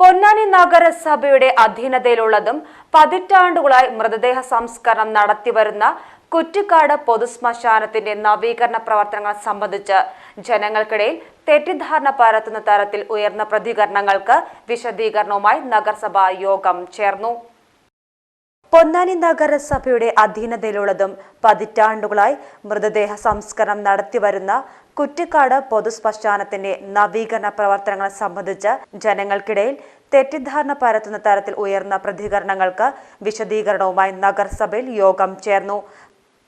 പൊന്നാനി നഗരസഭയുടെ അധീനതയിലുള്ളതും പതിറ്റാണ്ടുകളായി മൃതദേഹ സംസ്കരണം നടത്തിവരുന്ന കുറ്റിക്കാട് പൊതുശ്മശാനത്തിന്റെ നവീകരണ പ്രവർത്തനങ്ങൾ സംബന്ധിച്ച് ജനങ്ങൾക്കിടയിൽ തെറ്റിദ്ധാരണ പരത്തുന്ന തരത്തിൽ ഉയർന്ന പ്രതികരണങ്ങൾക്ക് വിശദീകരണവുമായി നഗരസഭാ യോഗം ചേർന്നു. പൊന്നാനി നഗരസഭയുടെ അധീനതയിലുള്ളതും പതിറ്റാണ്ടുകളായി മൃതദേഹ സംസ്കരണം നടത്തിവരുന്ന കുറ്റിക്കാട് പൊതുശ്മശാനത്തിന്റെ നവീകരണ പ്രവർത്തനങ്ങൾ സംബന്ധിച്ച് ജനങ്ങൾക്കിടയിൽ തെറ്റിദ്ധാരണ പരത്തുന്ന തരത്തിൽ ഉയർന്ന പ്രതികരണങ്ങൾക്ക് വിശദീകരണവുമായി നഗരസഭയിൽ യോഗം ചേർന്നു.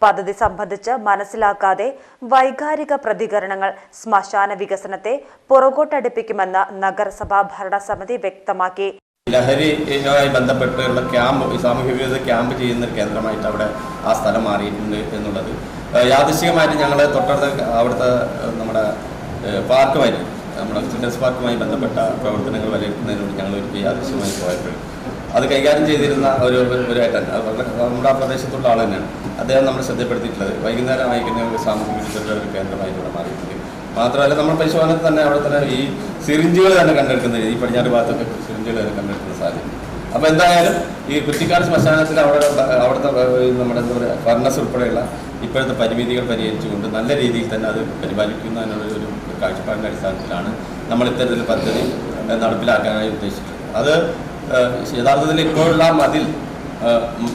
പദ്ധതി സംബന്ധിച്ച് മനസ്സിലാക്കാതെ വൈകാരിക പ്രതികരണങ്ങൾ ശ്മശാന വികസനത്തെ പുറകോട്ടടുപ്പിക്കുമെന്ന് നഗരസഭാ ഭരണസമിതി വ്യക്തമാക്കി. ലഹരിയുമായി ബന്ധപ്പെട്ടുള്ള ക്യാമ്പ് സാമൂഹ്യ വിരുദ്ധ ക്യാമ്പ് ചെയ്യുന്ന ഒരു കേന്ദ്രമായിട്ട് അവിടെ ആ സ്ഥലം മാറിയിട്ടുണ്ട് എന്നുള്ളത്. യാദൃശികമായിട്ട് ഞങ്ങൾ തൊട്ടടുത്ത അവിടുത്തെ നമ്മുടെ പാർക്കുമായി നമ്മുടെ ചിൽഡ്രൻസ് പാർക്കുമായി ബന്ധപ്പെട്ട പ്രവർത്തനങ്ങൾ വിലയിരുത്തുന്നതിനോട് ഞങ്ങൾ ഒരു യാദൃശ്യമായി പോയപ്പോൾ അത് കൈകാര്യം ചെയ്തിരുന്ന ഒരു ഒരു നമ്മുടെ ആ പ്രദേശത്തുള്ള ആൾ തന്നെയാണ്. അദ്ദേഹം നമ്മൾ ശ്രദ്ധപ്പെടുത്തിയിട്ടുള്ളത് വൈകുന്നേരം വായിക്കുന്ന ഒരു സാമൂഹ്യ വിരുദ്ധരുടെ ഒരു കേന്ദ്രമായിട്ട് ഇവിടെ മാറിയിട്ടുണ്ട്. മാത്രമല്ല നമ്മൾ പരിശോധനയിൽ തന്നെ അവിടെ തന്നെ ഈ സിറിഞ്ചുകൾ തന്നെ കണ്ടെടുക്കുന്നത് ഈ പടിഞ്ഞാറ് ഭാഗത്തൊക്കെ സിറിഞ്ചുകൾ തന്നെ കണ്ടെടുക്കുന്ന സാധ്യത അപ്പോൾ എന്തായാലും ഈ കുറ്റിക്കാട് ശ്മശാനത്തിൽ അവിടെ അവിടുത്തെ നമ്മുടെ എന്താ പറയുക ഫർണസ് ഉൾപ്പെടെയുള്ള ഇപ്പോഴത്തെ പരിമിതികൾ പരിഹരിച്ചുകൊണ്ട് നല്ല രീതിയിൽ തന്നെ അത് പരിപാലിക്കുന്നതിനുള്ള ഒരു കാഴ്ചപ്പാടിന്റെ അടിസ്ഥാനത്തിലാണ് നമ്മൾ ഇത്തരത്തിൽ പദ്ധതി നടപ്പിലാക്കാനായി ഉദ്ദേശിക്കുന്നത്. അത് യഥാർത്ഥത്തിൽ ഇപ്പോഴുള്ള മതിൽ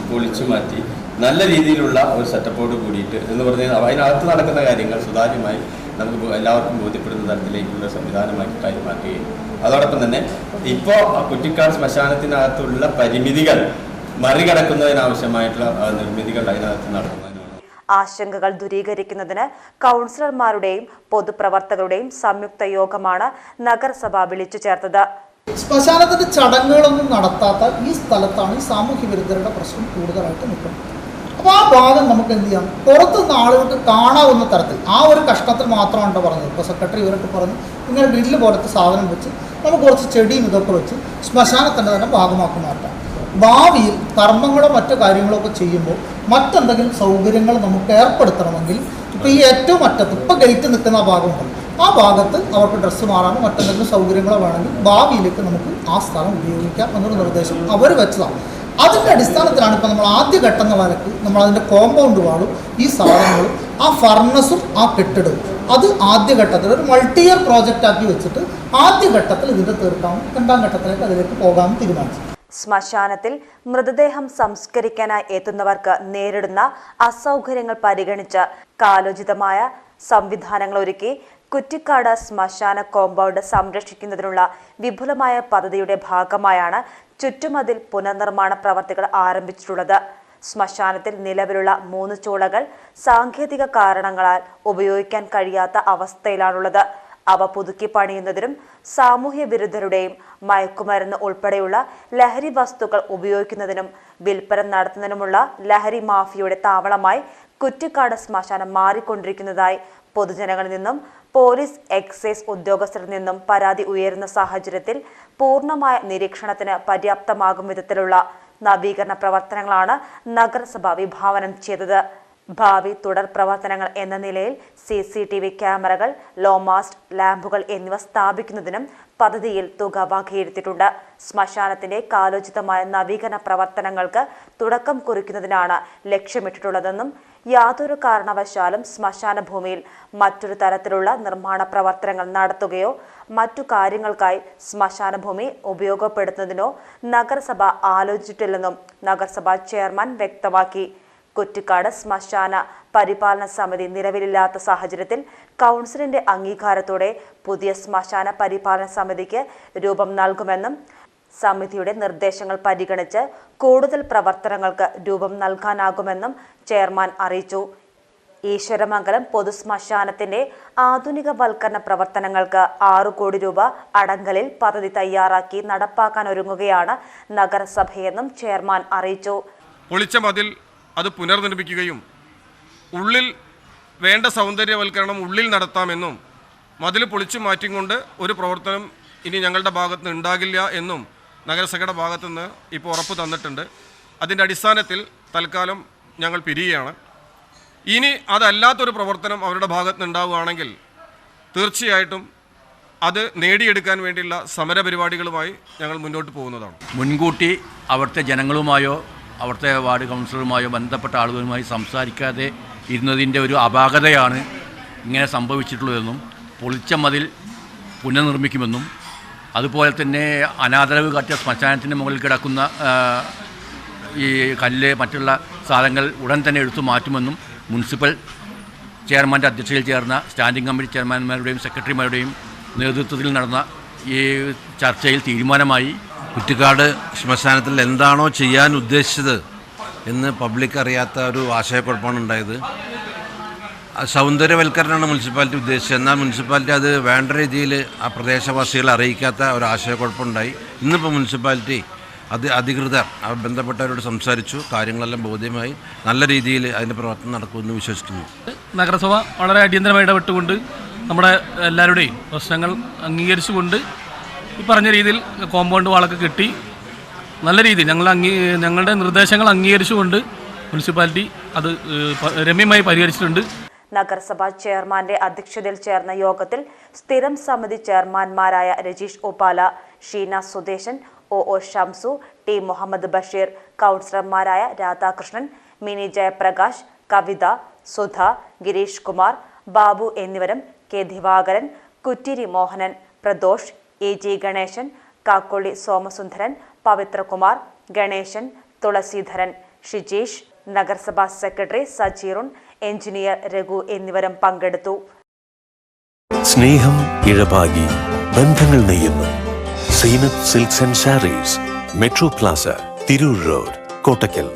പൊളിച്ചു മാറ്റി നല്ല രീതിയിലുള്ള ഒരു സെറ്റപ്പോട് കൂടിയിട്ട് എന്ന് പറഞ്ഞാൽ അതിനകത്ത് നടക്കുന്ന കാര്യങ്ങൾ സുതാര്യമായി നമുക്ക് എല്ലാവർക്കും ബോധ്യപ്പെടുന്ന തരത്തിലേക്കുള്ള സംവിധാനമാക്കിയിട്ടായി മാറ്റുകയും അതോടൊപ്പം തന്നെ ഇപ്പോൾ കുറ്റിക്കാട് ശ്മശാനത്തിനകത്തുള്ള പരിമിതികൾ മറികടക്കുന്നതിനാവശ്യമായിട്ടുള്ള നിർമ്മിതികൾ അതിനകത്ത് നടത്തുന്നതിനാണ്. ആശങ്കകൾ ദൂരീകരിക്കുന്നതിന് കൗൺസിലർമാരുടെയും പൊതുപ്രവർത്തകരുടെയും സംയുക്ത യോഗമാണ് നഗരസഭ വിളിച്ചു ചേർത്തത്. ശ്മശാനത്തിന്റെ ചടങ്ങുകളൊന്നും നടത്താത്ത ഈ സ്ഥലത്താണ് ഈ സാമൂഹ്യ വിരുദ്ധരുടെ പ്രശ്നം കൂടുതലായിട്ട് നിൽക്കുന്നത്. അപ്പോൾ ആ ഭാഗം നമുക്ക് എന്ത് ചെയ്യാം? പുറത്തുനിന്ന് ആളുകൾക്ക് കാണാവുന്ന തരത്തിൽ. ആ ഒരു കഷ്ണത്തിൽ മാത്രമാണ് പറഞ്ഞത്. ഇപ്പോൾ സെക്രട്ടറി ഇവരൊക്കെ പറഞ്ഞു ഇങ്ങനെ ഗ്രില്ല് പോലത്തെ സാധനം വെച്ച് നമുക്ക് കുറച്ച് ചെടിയും ഇതൊക്കെ വെച്ച് ശ്മശാനത്തിന്റെ തന്നെ ഭാഗമാക്കി മാറ്റാം. ഭാവിയിൽ കർമ്മങ്ങളോ മറ്റു കാര്യങ്ങളോ ഒക്കെ ചെയ്യുമ്പോൾ മറ്റെന്തെങ്കിലും സൗകര്യങ്ങൾ നമുക്ക് ഏർപ്പെടുത്തണമെങ്കിൽ ഇപ്പോൾ ഈ ഏറ്റവും അറ്റത്ത് ഇപ്പോൾ ഗേറ്റ് നിൽക്കുന്ന ഭാഗമുണ്ട് ആ ഭാഗത്ത് അവർക്ക് ഡ്രസ്സ് മാറാനോ മറ്റെന്തെങ്കിലും സൗകര്യങ്ങളോ വേണമെങ്കിൽ ഭാവിയിലേക്ക് നമുക്ക് ആ സ്ഥലം ഉപയോഗിക്കാം എന്നൊരു നിർദ്ദേശം അവർ വെച്ചതാണ്. അതിന്റെ അടിസ്ഥാനത്തിലാണ് ഇപ്പോൾ നമ്മൾ ആദ്യ ഘട്ടം എന്ന വരക്ക് നമ്മൾ അതിന്റെ കോമ്പൗണ്ട് വാളും ഈ സാധനങ്ങളും ആ ഫർണസും ആ കെട്ടിടവും. അത് ആദ്യ ഘട്ടത്തിൽ ഒരു മൾട്ടി ഇയർ പ്രോജക്റ്റ് ആക്കി വെച്ചിട്ട് ആദ്യ ഘട്ടത്തിൽ ഇതിന്റെ തീർക്കാം രണ്ടാം ഘട്ടത്തിലേക്ക് അതിലേക്ക് പോകാമെന്ന് തീരുമാനിച്ചു. ശ്മശാനത്തിൽ മൃതദേഹം സംസ്കരിക്കാനായി എത്തുന്നവർക്ക് നേരിടുന്ന അസൗകര്യങ്ങൾ പരിഗണിച്ച് കാലോചിതമായ സംവിധാനങ്ങൾ ഒരുക്കി കുറ്റിക്കാട് ശ്മശാന കോമ്പൗണ്ട് സംരക്ഷിക്കുന്നതിനുള്ള വിപുലമായ പദ്ധതിയുടെ ഭാഗമായാണ് ചുറ്റുമതിൽ പുനർനിർമ്മാണ പ്രവർത്തികൾ ആരംഭിച്ചിട്ടുള്ളത്. ശ്മശാനത്തിൽ നിലവിലുള്ള മൂന്ന് ചൂളകൾ സാങ്കേതിക കാരണങ്ങളാൽ ഉപയോഗിക്കാൻ കഴിയാത്ത അവസ്ഥയിലാണുള്ളത്. അവ പുതുക്കി പണിയുന്നതിനും സാമൂഹ്യ വിരുദ്ധരുടെയും മയക്കുമരുന്ന് ഉൾപ്പെടെയുള്ള ലഹരി വസ്തുക്കൾ ഉപയോഗിക്കുന്നതിനും വിൽപ്പന നടത്തുന്നതിനുമുള്ള ലഹരി മാഫിയയുടെ താവളമായി കുറ്റിക്കാട് ശ്മശാനം മാറിക്കൊണ്ടിരിക്കുന്നതായി പൊതുജനങ്ങളിൽ നിന്നും പോലീസ് എക്സൈസ് ഉദ്യോഗസ്ഥരിൽ നിന്നും പരാതി ഉയരുന്ന സാഹചര്യത്തിൽ പൂർണമായ നിരീക്ഷണത്തിന് പര്യാപ്തമാകും വിധത്തിലുള്ള നവീകരണ പ്രവർത്തനങ്ങളാണ് നഗരസഭ വിഭാവനം ചെയ്തത്. ഭാവി തുടർ പ്രവർത്തനങ്ങൾ എന്ന നിലയിൽ സി സി ടി വി ക്യാമറകൾ ലോമാസ്റ്റ് ലാമ്പുകൾ എന്നിവ സ്ഥാപിക്കുന്നതിനും പദ്ധതിയിൽ തുക വകയിരുത്തിയിട്ടുണ്ട്. ശ്മശാനത്തിന്റെ കാലോചിതമായ നവീകരണ പ്രവർത്തനങ്ങൾക്ക് തുടക്കം കുറിക്കുന്നതിനാണ് ലക്ഷ്യമിട്ടിട്ടുള്ളതെന്നും യാതൊരു കാരണവശാലും ശ്മശാന ഭൂമിയിൽ മറ്റൊരു തരത്തിലുള്ള നിർമ്മാണ പ്രവർത്തനങ്ങൾ നടത്തുകയോ മറ്റു കാര്യങ്ങൾക്കായി ശ്മശാന ഭൂമി ഉപയോഗപ്പെടുത്തുന്നതിനോ നഗരസഭ ആലോചിച്ചിട്ടില്ലെന്നും നഗരസഭാ ചെയർമാൻ വ്യക്തമാക്കി. കുറ്റിക്കാട് ശ്മശാന പരിപാലന സമിതി നിലവിലില്ലാത്ത സാഹചര്യത്തിൽ കൗൺസിലിന്റെ അംഗീകാരത്തോടെ പുതിയ ശ്മശാന പരിപാലന സമിതിക്ക് രൂപം നൽകുമെന്നും സമിതിയുടെ നിർദ്ദേശങ്ങൾ പരിഗണിച്ച് കൂടുതൽ പ്രവർത്തനങ്ങൾക്ക് രൂപം നൽകാനാകുമെന്നും ചെയർമാൻ അറിയിച്ചു. ഈശ്വരമംഗലം പൊതുശ്മശാനത്തിന്റെ ആധുനികവൽക്കരണ പ്രവർത്തനങ്ങൾക്ക് ആറു കോടി രൂപ അടങ്കലിൽ പദ്ധതി തയ്യാറാക്കി നടപ്പാക്കാൻ ഒരുങ്ങുകയാണ് നഗരസഭയെന്നും ചെയർമാൻ അറിയിച്ചു. പൊളിച്ച മതിൽ അത് പുനർനിർമ്മിക്കുകയും ഉള്ളിൽ വേണ്ട സൗന്ദര്യവൽക്കരണം ഉള്ളിൽ നടത്താമെന്നും മതിൽ പൊളിച്ചു മാറ്റിക്കൊണ്ട് ഒരു പ്രവർത്തനം ഇനി ഞങ്ങളുടെ ഭാഗത്ത് ഉണ്ടാകില്ല എന്നും നഗരസഭയുടെ ഭാഗത്തുനിന്ന് ഇപ്പോൾ ഉറപ്പ് തന്നിട്ടുണ്ട്. അതിന്റെ അടിസ്ഥാനത്തിൽ തൽക്കാലം ഞങ്ങൾ പിരിയുകയാണ്. ഇനി അതല്ലാത്തൊരു പ്രവർത്തനം അവരുടെ ഭാഗത്ത് ഉണ്ടാവുകയാണെങ്കിൽ തീർച്ചയായിട്ടും അത് നേടിയെടുക്കാൻ വേണ്ടിയുള്ള സമരപരിപാടികളുമായി ഞങ്ങൾ മുന്നോട്ട് പോകുന്നതാണ്. മുൻകൂട്ടി അവിടുത്തെ ജനങ്ങളുമായോ അവിടുത്തെ വാർഡ് കൗൺസിലറുമായോ ബന്ധപ്പെട്ട ആളുകളുമായി സംസാരിക്കാതെ ഇരുന്നതിന്റെ ഒരു അപാകതയാണ് ഇങ്ങനെ സംഭവിച്ചിട്ടുള്ളതെന്നും പൊളിച്ച മതിൽ പുനർനിർമ്മിക്കുമെന്നും അതുപോലെ തന്നെ അനാദരവ് കാട്ടിയ ശ്മശാനത്തിന്റെ മുകളിൽ കിടക്കുന്ന ഈ കല്ല് മറ്റുള്ള സാധനങ്ങൾ ഉടൻ തന്നെ എടുത്തു മാറ്റുമെന്നും മുനിസിപ്പൽ ചെയർമാന്റെ അധ്യക്ഷതയിൽ ചേർന്ന സ്റ്റാൻഡിംഗ് കമ്മിറ്റി ചെയർമാൻമാരുടെയും സെക്രട്ടറിമാരുടെയും നേതൃത്വത്തിൽ നടന്ന ഈ ചർച്ചയിൽ തീരുമാനമായി കുറ്റിക്കാട് ശ്മശാനത്തിൽ എന്താണോ ചെയ്യാൻ ഉദ്ദേശിച്ചത് എന്ന് പബ്ലിക് അറിയാത്ത ഒരു ആശയക്കുഴപ്പമാണ് ഉണ്ടായത്. സൗന്ദര്യവൽക്കരണമാണ് മുനിസിപ്പാലിറ്റി ഉദ്ദേശിച്ചത്. എന്നാൽ മുനിസിപ്പാലിറ്റി അത് വേണ്ട രീതിയിൽ ആ പ്രദേശവാസികളെ അറിയിക്കാത്ത ഒരു ആശയക്കുഴപ്പമുണ്ടായി. ഇന്നിപ്പോൾ മുനിസിപ്പാലിറ്റി അത് അധികൃതർ ബന്ധപ്പെട്ടവരോട് സംസാരിച്ചു. കാര്യങ്ങളെല്ലാം ബോധ്യമായി. നല്ല രീതിയിൽ അതിന്റെ പ്രവർത്തനം നടക്കുമെന്ന് വിശ്വസിക്കുന്നു. നഗരസഭ വളരെ അടിയന്തരമായി ഇടപെട്ടുകൊണ്ട് നമ്മുടെ എല്ലാവരുടെയും പ്രശ്നങ്ങൾ അംഗീകരിച്ചുകൊണ്ട് ഈ പറഞ്ഞ രീതിയിൽ കോമ്പൗണ്ട് വാളൊക്കെ കെട്ടി നല്ല രീതിയിൽ ഞങ്ങൾ അംഗീ ഞങ്ങളുടെ നിർദ്ദേശങ്ങൾ അംഗീകരിച്ചുകൊണ്ട് മുനിസിപ്പാലിറ്റി അത് രമ്യമായി പരിഹരിച്ചിട്ടുണ്ട്. നഗരസഭാ ചെയർമാന്റെ അധ്യക്ഷതയിൽ ചേർന്ന യോഗത്തിൽ സ്ഥിരം സമിതി ചെയർമാൻമാരായ Rajeesh Upala Sheena Sudesan O O Shamsu T Muhammad Basheer കൗൺസിലർമാരായ രാധാകൃഷ്ണൻ മിനി ജയപ്രകാശ് കവിത സുധ ഗിരീഷ് കുമാർ ബാബു എന്നിവരും K Divakaran Kuttiri Mohanan Pradosh A G Ganesan Kakkoli Somasundaran Pavithrakumar Ganesan Thulaseedharan Shijeesh നഗരസഭാ സെക്രട്ടറി സജീറുൺ എഞ്ചിനീയർ രഘു എന്നിവരും പങ്കെടുത്തു. സ്നേഹം ഇഴപാകി ബന്ധങ്ങൾ നെയ്യുന്നു. Zeenath silks and sarees metro plaza Tirur road Kottakkal.